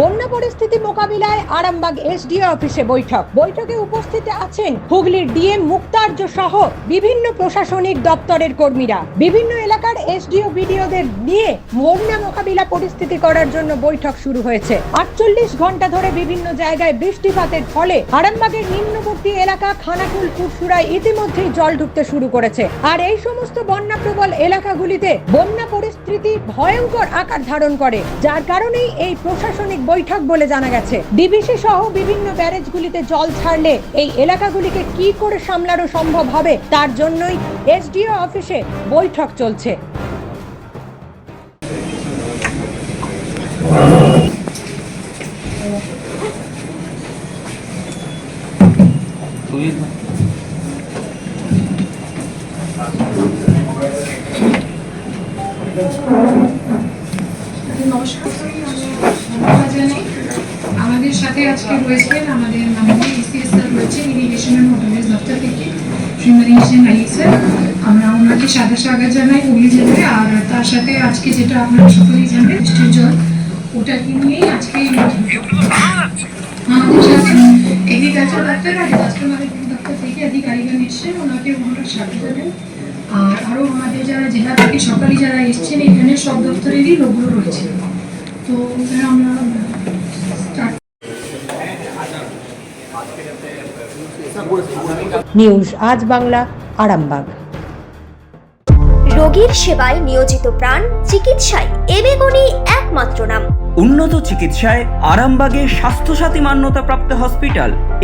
বন্যা পরিস্থিতি মোকাবিলায় আরামবাগ এসডিও অফিসে বৈঠক। বৈঠকে উপস্থিত আছেন হুগলির ডিএম মুক্তার্য সহ বিভিন্ন প্রশাসনিক দপ্তরের কর্মীরা। বিভিন্ন এলাকার এসডিও বিডিওদের নিয়ে বন্যা মোকাবিলা পরিস্থিতি করার জন্য বৈঠক শুরু হয়েছে। আটচল্লিশ ঘণ্টা ধরে বিভিন্ন জায়গায় বৃষ্টিপাতের ফলে আরামবাগের নিম্নবর্তী এলাকা খানাকুল কুটসুরায় ইতিমধ্যেই জল ঢুকতে শুরু করেছে। আর এই সমস্ত বন্যাপ্রবল এলাকাগুলিতে বন্যা পরিস্থিতি ভয়ঙ্কর আকার ধারণ করে, যার কারণেই এই প্রশাসনিক বৈঠক বলে জানা গেছে। ডিবিসি সহ বিভিন্ন ব্যারেজগুলিতে জল ছাড়লে এই এলাকাগুলিকে কি করে সামলানো সম্ভব হবে, তার জন্যই এসডিও অফিসে বৈঠক চলছে। নমস্কার আমাদের সাথে আজকে রয়েছেন জানাই জেলায় আর তার সাথে আজকে যেটা আপনারা সকলেই জানেন বৃষ্টির জল, ওটাকে আজকে। আমাদের সাথে এগ্রিকালচার দপ্তর থেকে আধিকারিকরা এসছেন, ওনাকে ওনারা স্বাগত জানাই। আর আরও আমাদের যারা থেকে সকালে যারা এসছেন এখানে সব দপ্তরেরই লোকগুলো রয়েছে। তো আমরা নিউজ আজ বাংলা আরামবাগ। রোগীর সেবায় নিয়োজিত প্রাণ চিকিৎসায় এবেগুনি একমাত্র নাম। উন্নত চিকিৎসায় আরামবাগে স্বাস্থ্যসাথী মান্যতাপ্রাপ্ত হসপিটাল।